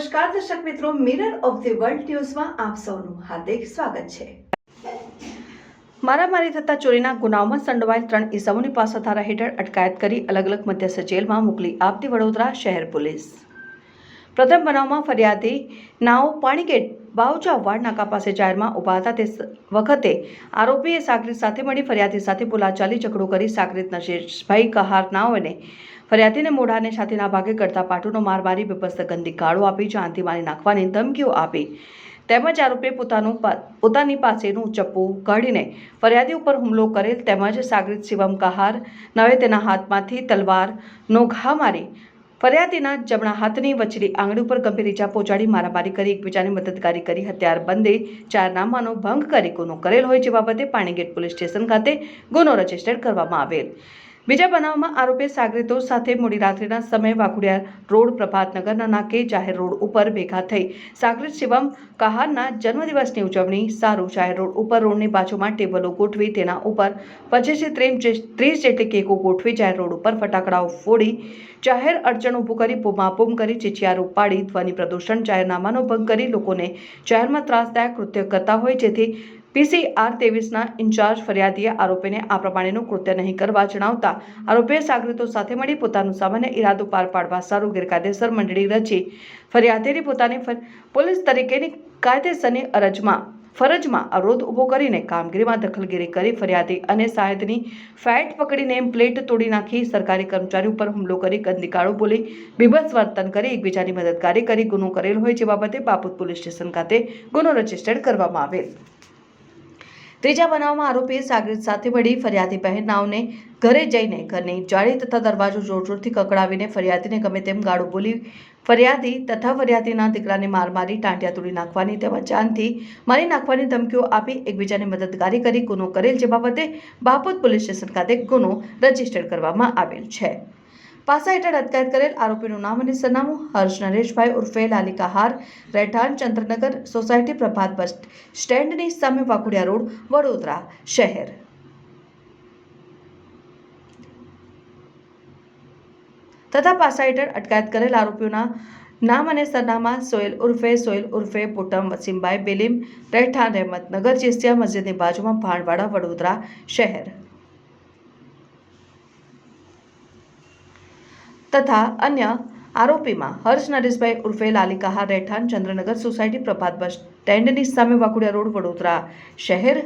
નમસ્કાર, દર્શક મિત્રો મિરર ઓફ ધી વર્લ્ડ ન્યૂઝમાં આપ સૌનું હાર્દિક સ્વાગત છે. મારામારી થતા ચોરીના ગુનાઓમાં સંડોવાયેલ ત્રણ ઇસમોની પાસે ધારા હેઠળ અટકાયત કરી અલગ અલગ મધ્યસ્થ જેલમાં મોકલી આપતી વડોદરા શહેર પોલીસ. પ્રથમ બનાવમાં ફરિયાદી નાઓ પાણીગેટ બાવજા વાડ નાકા પાસે જાહેરમાં ઊભા હતા. તે વખતે આરોપીએ સાકરીત સાથે મળી ફરિયાદી સાથે બોલાચાલી ઝઘડો કરી સાગરીત નશેશભાઈ કહાર નાઓને ફરિયાદીને મોઢાને છાતીના ભાગે કરતા પાટુનો માર મારી બેબસ્ત ગંદી ગાળો આપી, જાનથી મારી નાખવાની ધમકીઓ આપી. તેમજ આરોપીએ પોતાનું પોતાની પાસેનું ચપ્પુ કાઢીને ફરિયાદી ઉપર હુમલો કરેલ તેમજ સાગરીત શિવમ કહાર નવે તેના હાથમાંથી તલવારનો ઘા મારી ફરિયાદીના જમણા હાથની વચલી આંગળી ઉપર ગંભીર ઇજા પહોંચાડી મારામારી કરી, એકબીજાની મદદગારી કરી હત્યાર બંદે ચારનામાનો ભંગ કરી, ગુનો કરેલ હોય જે બાબતે પાણીગેટ પોલીસ સ્ટેશન ખાતે ગુનો રજિસ્ટર કરવામાં આવેલ. બીજા બનાવમાં આરોપી સાગરીતો સાથે મોડી રાત્રિના સમયે વાઘોડિયા રોડ પ્રભાતનગરના નાકે જાહેર રોડ ઉપર ભેગા થઈ સાગરીત શિવમ કહારના જન્મદિવસની ઉજવણી સારું જાહેર રોડ ઉપર રોડની બાજુમાં ટેબલો ગોઠવી તેના ઉપર પચીસથી ત્રીસ ત્રીસ જેટલી કેકો ગોઠવી જાહેર રોડ ઉપર ફટાકડાઓ ફોડી જાહેર અડચણ ઊભું કરી બૂમાબૂમ કરી ચીચિયારો પાડી ધ્વનિ પ્રદૂષણ જાહેરનામાનો ભંગ કરી લોકોને જાહેરમાં ત્રાસદાયક કૃત્ય કરતા હોય જેથી પીસીઆર તેવીસના ઇન્ચાર્જ ફરિયાદીએ આરોપીને આ પ્રમાણેનું કૃત્ય નહીં કરવા જણાવતા આરોપીએ સાગરીતો સાથે મળી પોતાનું સામાન્ય ઈરાદો પાર પાડવા સારું ગેરકાયદેસર મંડળી રચી. ફરિયાદીની પોતાની પોલીસ તરીકેની કાયદેસરની અરજમાં, ફરજમાં અવરોધ ઊભો કરીને કામગીરીમાં દખલગીરી કરી ફરિયાદી અને સાહેદની ફેટ પકડીને એમ પ્લેટ તોડી નાખી સરકારી કર્મચારી ઉપર હુમલો કરી ગંદી ગાળો બોલી બીભત્સ વર્તન કરી એકબીજાની મદદગારી કરી ગુનો કરેલ હોય જે બાબતે બાપુત પોલીસ સ્ટેશન ખાતે ગુનો રજીસ્ટર્ડ કરવામાં આવેલ. ત્રીજા બનાવમાં આરોપીએ સાગરીત સાથે મળી ફરિયાદી બહેનાઓને ઘરે જઈને ઘરની જાળી તથા દરવાજો જોરજોરથી કકડાવીને ફરિયાદીને ગમે તેમ ગાળો બોલી ફરિયાદી તથા ફરિયાદીના દીકરાને માર મારી ટાંટિયા તોડી નાખવાની તેમજ જાનથી મારી નાખવાની ધમકીઓ આપી એકબીજાને મદદગારી કરી, ગુનો કરેલ જે બાબતે બાપોદ પોલીસ સ્ટેશન ખાતે ગુનો રજિસ્ટર કરવામાં આવેલ છે. પાસા હેઠળ અટકાયત કરેલ આરોપીનું નામ અને સરનામું હર્ષ નરેશભાઈ ઉર્ફે લાલિકા હાર રહેઠાણ ચંદ્રનગર સોસાયટી પ્રભાત બસ સ્ટેન્ડની સામે વાઘોડિયા રોડ, વડોદરા શહેર. તથા પાસા હેઠળ અટકાયત કરેલ આરોપીઓના નામ અને સરનામા સોયલ ઉર્ફે સોયલ ઉર્ફે પોટમ વસીમભાઈ બેલીમ, રહેઠાણ રહેમતનગર ચિસ્તિયા મસ્જિદની બાજુમાં ભાણવાડા, વડોદરા શહેર. તથા અન્ય આરોપીમાં હર્ષ નરેશભાઈ ઉર્ફે લાલિકાહા રહેઠાણ, ચંદ્રનગર સોસાયટી પ્રભાત બસ સ્ટેન્ડની સામે વાકુડિયા રોડ, વડોદરા શહેર